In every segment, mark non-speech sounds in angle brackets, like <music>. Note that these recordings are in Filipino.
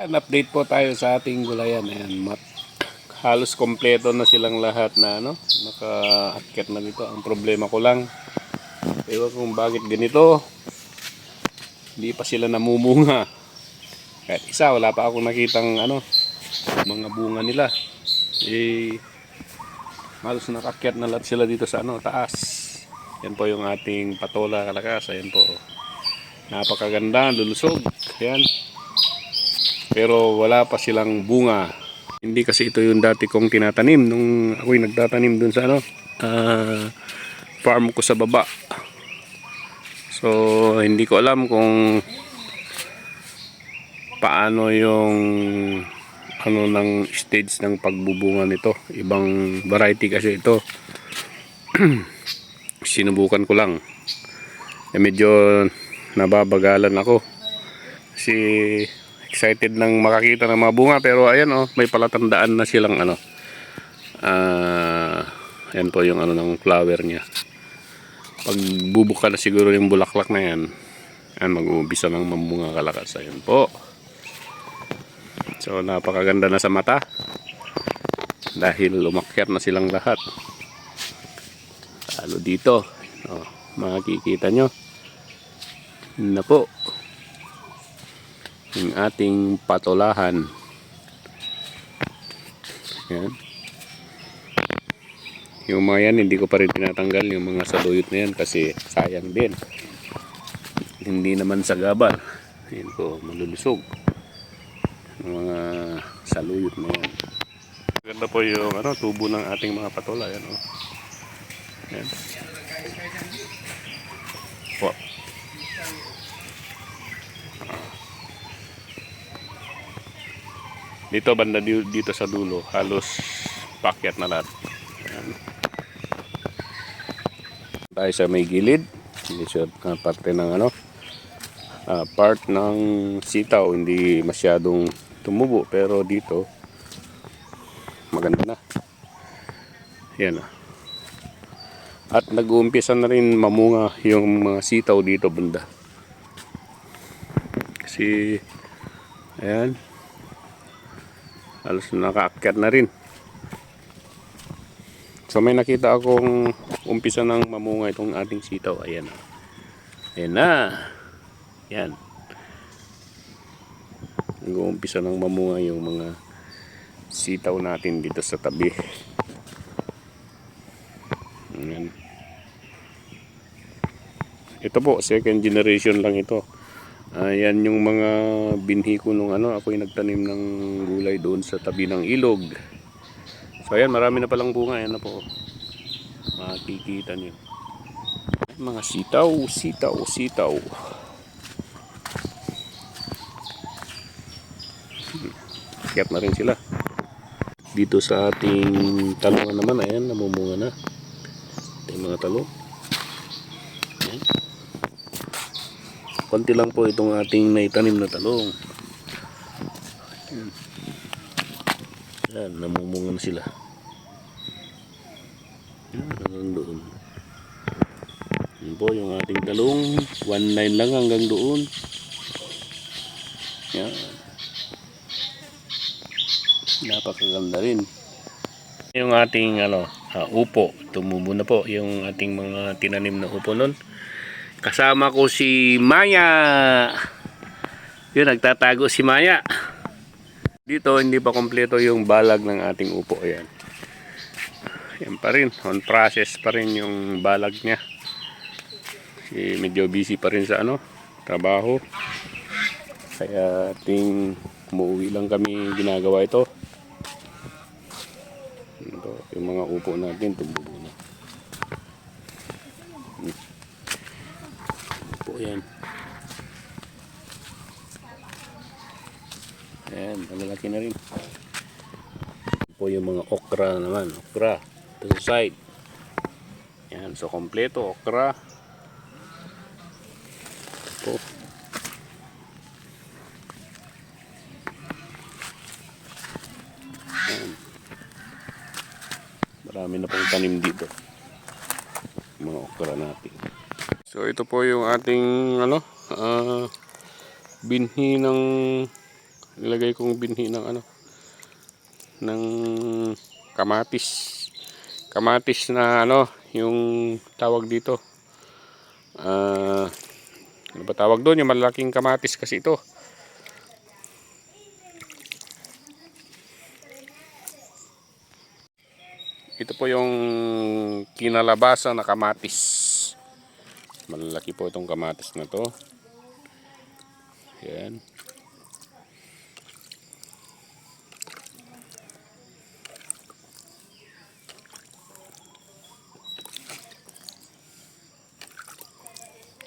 An update po tayo sa ating gulayan. Ayan, mat halos kompleto na silang lahat na ano, nakaakyat na dito. Ang problema ko lang, ewan kung bakit ganito. Hindi pa sila namumunga. Kahit isa, wala pa akong nakitang ano, mga bunga nila. Eh, halos nakakyat na lahat sila dito sa ano, taas. Yan po yung ating patola kalakas. Ayan po. Napakaganda, lulusog. Ayan. Pero wala pa silang bunga. Hindi kasi ito yung dati kong tinatanim nung ako'y nagtatanim dun sa ano, ah, farm ko sa baba. So, hindi ko alam kung paano yung ano ng stage ng pagbubunga nito. Ibang variety kasi ito. <clears throat> Sinubukan ko lang. Eh, medyo nababagalan ako. Kasi excited nang makakita ng mga bunga. Pero ayan oh may palatandaan na silang ano. Ah yan po yung ano ng flower niya. Pag bubuka na siguro yung bulaklak na yan yan mag-uumpisa ng mamunga kalakas. Ayun po. So napakaganda na sa mata. Dahil umakyat na silang lahat. Lalo dito. Oh, makikita nyo. Na po yung ating patolahan. Yan. Yung mga yan, hindi ko pa rin tinatanggal yung mga saluyot na yan kasi sayang din. Hindi naman sa gabar. Yan po, malulusog. Yung mga saluyot na yan. Ganda po yung ano, tubo ng ating mga patola. Yan, oh. yan. Po. Dito banda di- dito sa dulo, halos pakyat na lahat. Ayan. Tayo sa may gilid. Hindi siya parte ng ano, ah, part ng sitaw, hindi masyadong tumubo. Pero dito, maganda na. Yan ah. At nag-uumpisa na rin mamunga yung mga sitaw dito banda. Kasi, ayan, halos nakaakyat na rin. So may nakita akong umpisa ng mamunga itong ating sitaw. Ayan ayan na. Yan nag-uumpisa ng mamunga yung mga sitaw natin dito sa tabi. Ayan. Ito po second generation lang ito Ayan yung mga binhi ko nung ano, ako'y nagtanim ng gulay doon sa tabi ng ilog. So ayan, marami na palang bunga. Ayan na po. Makikita niyo. Mga sitaw, sitaw, sitaw. Kiyat na rin sila. Dito sa ating talungan naman, ayan, namumunga na. Ito yung mga talong. Konti lang po itong ating naitanim na talong. Yan. Namumungan sila. Yan, hanggang doon. Yan po yung ating talong. One line lang hanggang doon. Yan. Napakaganda rin. Yung ating ano, ah, upo, tumubo na po yung ating mga tinanim na upo nun. Kasama ko si Maya. Yun, nagtatago si Maya. Dito, hindi pa kompleto yung balag ng ating upo. Ayan. Yan pa rin. On process pa rin yung balag niya. Si medyo busy pa rin sa ano, trabaho. Kaya ting umuwi lang kami ginagawa ito. Ito, yung mga upo natin, tumubo na. po yan. Ayan, malalaki na rin. po yung mga okra naman, okra. Ito sa side. Yan, so kompleto, okra. Po. Ayan. Marami na pong tanim dito. Mga okra natin. So ito po yung ating ano, ah, binhi ng nilagay kong binhi ng ano ng kamatis. Kamatis na ano yung tawag dito. Ah ano ba tawag doon? Yung malaking kamatis kasi ito. Ito po yung kinalabasa na kamatis malalaki po itong kamatis na to yan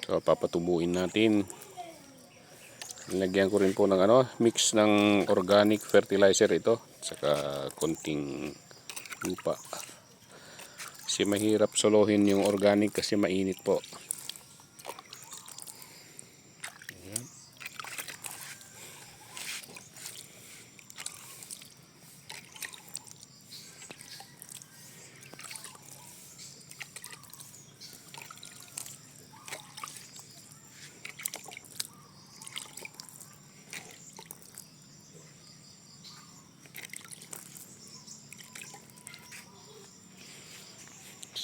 So, papatubuin natin. Nilagyan ko rin po ng ano, mix ng organic fertilizer ito. Saka konting lupa. Kasi mahirap solohin yung organic kasi mainit po.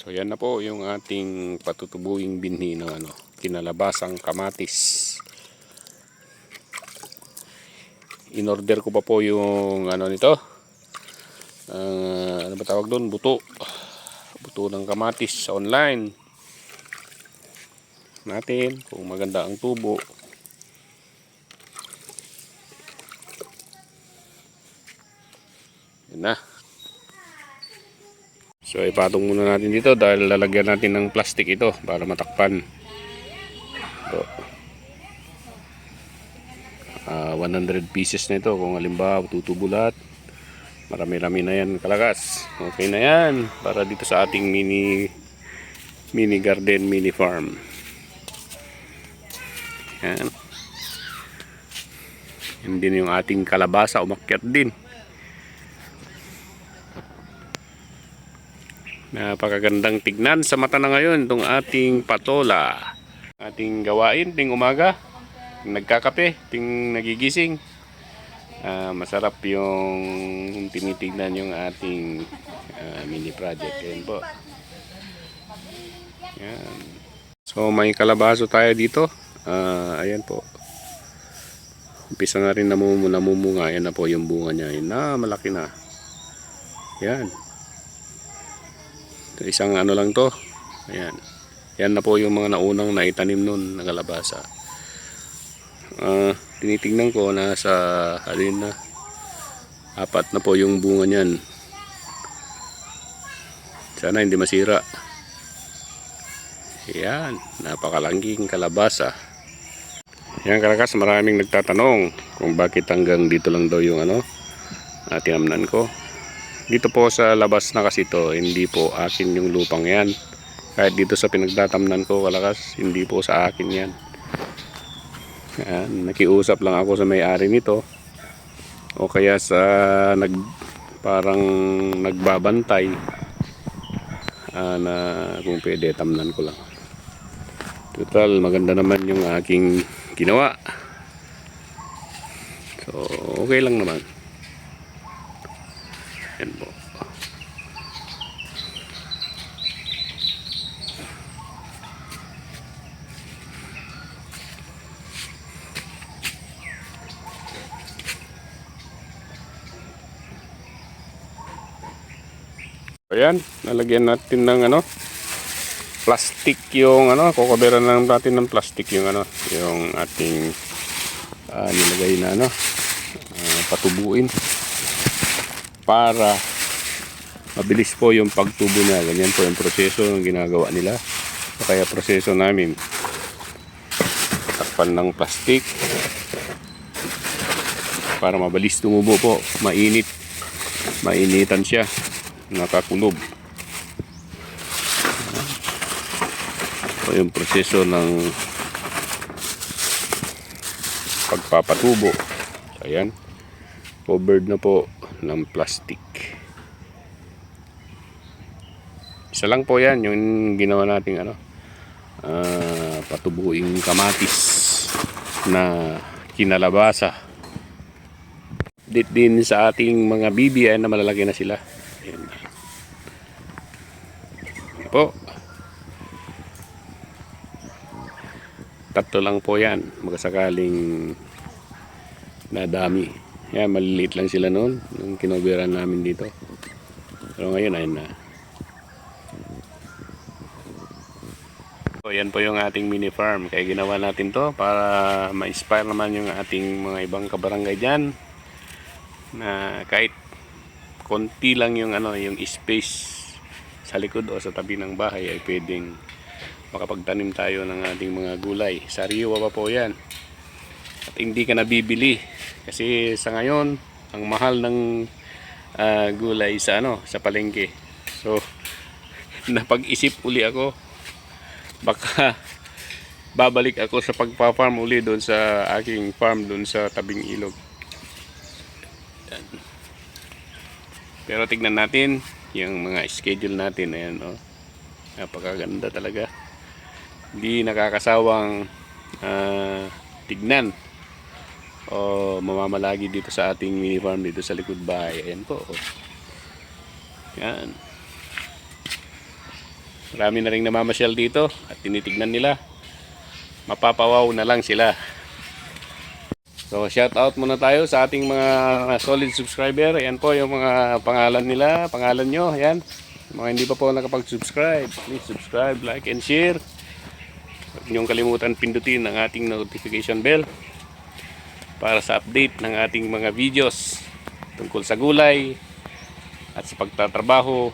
So yan na po yung ating patutubuing binhi ng ano, kinalabasang kamatis. In-order ko pa po yung ano nito. ah, ano ba tawag doon? Buto. Buto ng kamatis sa online. Natin kung maganda ang tubo. Yan na. So ipatong muna natin dito dahil lalagyan natin ng plastic ito para matakpan. So, ah, 100 pieces na ito kung halimbawa tutubo lahat. Marami-rami na yan kalakas. Okay na yan para dito sa ating mini mini garden, mini farm. Yan. Yan din yung ating kalabasa umakyat din. Napakagandang tignan sa mata na ngayon itong ating patola. Ating gawain ting umaga. Nagkakape, ting nagigising. Ah, masarap yung tinitignan yung ating ah, mini project. Yan po. Yan. So may kalabaso tayo dito. Ah, ayan po. Umpisa na rin namumu namumunga. Yan na po yung bunga niya. Yan na, malaki na. Yan. Isang ano lang to. Ayan. Yan na po yung mga naunang naitanim nun na kalabasa. Ah, tinitingnan ko nasa alin na apat na po yung bunga niyan. Sana hindi masira. Yan, napakalangking kalabasa. Yan kalakas, maraming nagtatanong kung bakit hanggang dito lang daw yung ano, uh, tinamnan ko. Dito po sa labas na kasi to, hindi po akin yung lupang yan. Kahit dito sa pinagtatamnan ko, kalakas, hindi po sa akin yan. Yan, nakiusap lang ako sa may-ari nito. O kaya sa nag parang nagbabantay ah, na kung pwede tamnan ko lang. Total, maganda naman yung aking ginawa. So, okay lang naman. Yan po. Ayan, nalagyan natin ng ano, plastic yung ano, kukuberan lang natin ng plastic yung ano, yung ating ah, nilagay na ano, ah, patubuin para mabilis po yung pagtubo niya. Ganyan po yung proseso ng ginagawa nila. O kaya proseso namin. Takpan ng plastic para mabilis tumubo po. Mainit. Mainitan siya. Nakakulob. Ito yung proseso ng pagpapatubo. Ayan. Covered na po ng plastic. Isa lang po yan yung ginawa nating ano ah, patubuing kamatis na kinalabasa. update din sa ating mga BBI na malalaki na sila. Ayan. Ayan po. Tatlo lang po yan. Magkasakaling nadami. Yan, maliliit lang sila noon. Nung kinoberan namin dito. Pero ngayon, ayun na. So, yan po yung ating mini farm. Kaya ginawa natin to para ma-inspire naman yung ating mga ibang kabarangay dyan na kahit konti lang yung ano yung space sa likod o sa tabi ng bahay ay pwedeng makapagtanim tayo ng ating mga gulay. Sariwa pa po yan. At hindi ka nabibili. Kasi sa ngayon, ang mahal ng ah, gulay sa ano sa palengke. So, <laughs> napag-isip uli ako baka <laughs> babalik ako sa pagpa-farm uli doon sa aking farm doon sa tabing ilog. Yan. Pero tignan natin yung mga schedule natin. Ayan, oh. Napakaganda talaga. Hindi nakakasawang ah, tignan o mamamalagi dito sa ating mini farm dito sa likod bahay. Ayan po. oh. Yan. Marami na rin namamasyal dito at tinitignan nila. Mapapawaw na lang sila. So shout out muna tayo sa ating mga solid subscriber. Ayan po yung mga pangalan nila, pangalan nyo. Ayan. Mga hindi pa po nakapag-subscribe, please subscribe, like, and share. Niyong kalimutan pindutin ang ating notification bell para sa update ng ating mga videos tungkol sa gulay at sa pagtatrabaho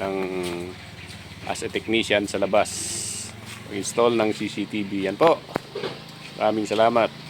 ng as a technician sa labas. Install ng CCTV. Yan po. Maraming salamat.